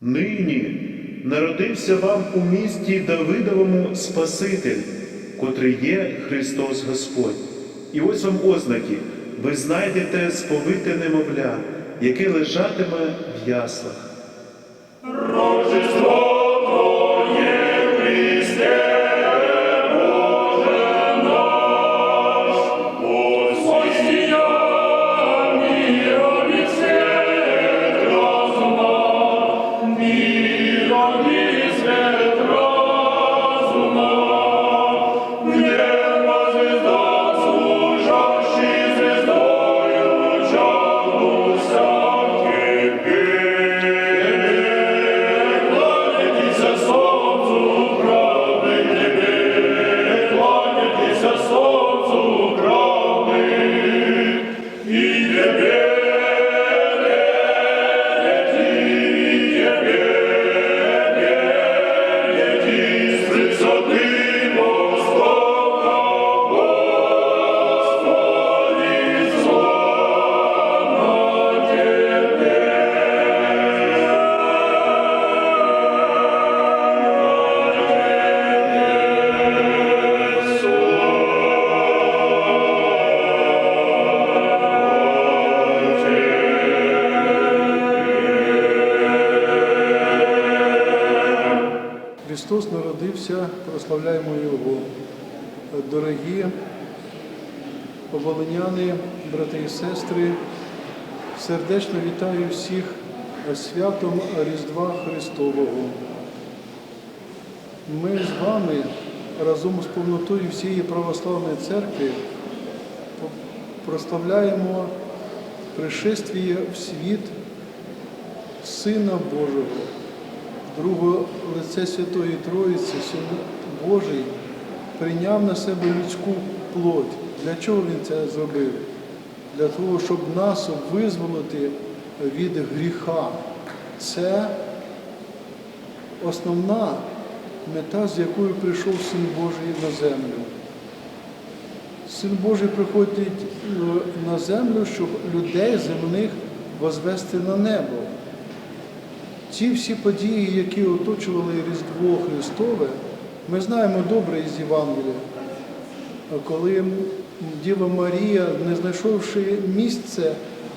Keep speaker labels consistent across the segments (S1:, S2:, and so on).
S1: Нині народився вам у місті Давидовому Спаситель, котрий є Христос Господь. І ось вам ознаки, ви знайдете сповите немовля, яке лежатиме в яслах.
S2: Христос народився, прославляємо Його. Дорогі оболоняни, брати і сестри, сердечно вітаю всіх святом Різдва Христового. Ми з вами разом з повнотою всієї православної церкви прославляємо пришествіє в світ Сина Божого друге лице Святої Троїці, Син Божий, прийняв на себе людську плоть. Для чого Він це зробив? Для того, щоб нас визволити від гріха. Це основна мета, з якою прийшов Син Божий на землю. Син Божий приходить на землю, щоб людей земних возвести на небо. Ці всі події, які оточували Різдво Христове, ми знаємо добре із Євангелія, коли Діва Марія, не знайшовши місце,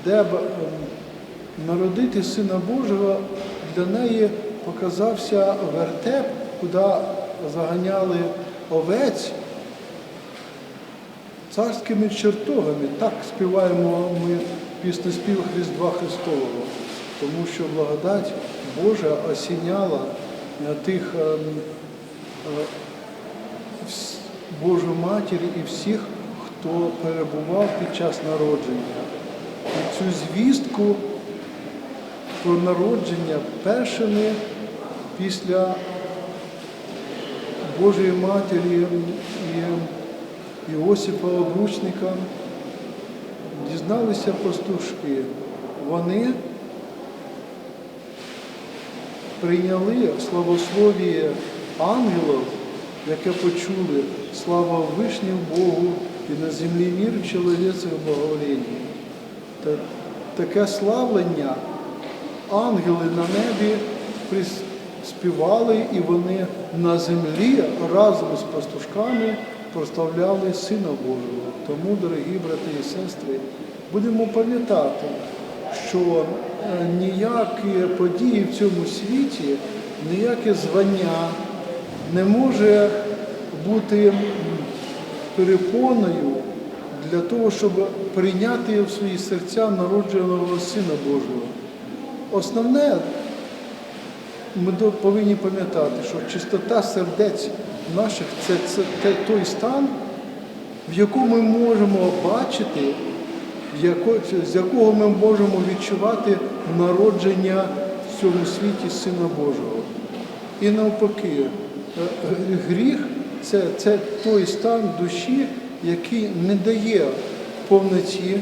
S2: де б ем, народити Сина Божого, для неї показався вертеп, куди заганяли овець царськими чертогами. Так співаємо ми піснеспів Різдва Христового, тому що благодать Божа осіняла тих е, е, Божу Матір і всіх, хто перебував під час народження. І цю звістку про народження першими після Божої Матері і Іосифа Обручника дізналися пастушки. Вони прийняли славословіє ангелів, яке почули слава Вишнім Богу і на землі мір чоловіців благовоління. Та таке славлення ангели на небі прис- співали, і вони на землі разом з пастушками прославляли Сина Божого. Тому, дорогі брати і сестри, будемо пам'ятати, що ніякі події в цьому світі, ніяке звання не може бути перепоною для того, щоб прийняти в свої серця народженого Сина Божого. Основне, ми повинні пам'ятати, що чистота сердець наших це, це, той стан, в якому ми можемо бачити, з якого ми можемо відчувати народження в цьому світі Сина Божого. І навпаки, е, гріх це, це той стан душі, який не дає повноті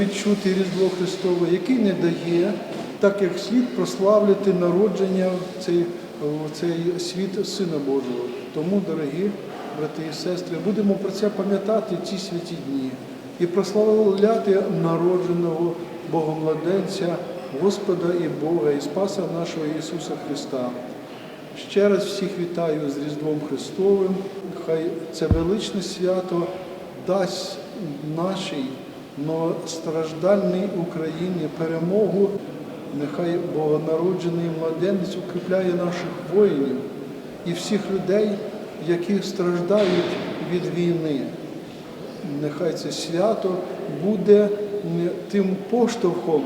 S2: відчути Різдво Христове, який не дає, так як слід прославляти народження в цей, в цей світ Сина Божого. Тому, дорогі брати і сестри, будемо про це пам'ятати ці святі дні і прославляти народженого Богомладенця Господа і Бога і Спаса нашого Ісуса Христа. Ще раз всіх вітаю з Різдвом Христовим. Хай це величне свято дасть нашій многостраждальній Україні перемогу. Нехай Богонароджений младенець укріпляє наших воїнів і всіх людей, які страждають від війни. Нехай це свято буде тим поштовхом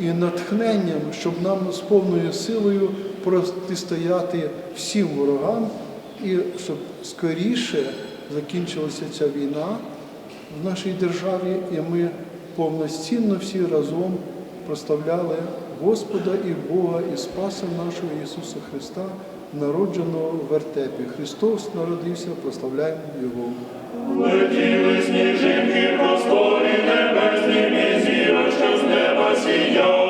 S2: і натхненням, щоб нам з повною силою протистояти всім ворогам, і щоб скоріше закінчилася ця війна в нашій державі, і ми повноцінно всі разом прославляли Господа і Бога і Спаса нашого Ісуса Христа, народженого в вертепі. Христос народився, прославляємо Його.
S3: Летіли сніжинки просторі небесні, і що з неба сіяла.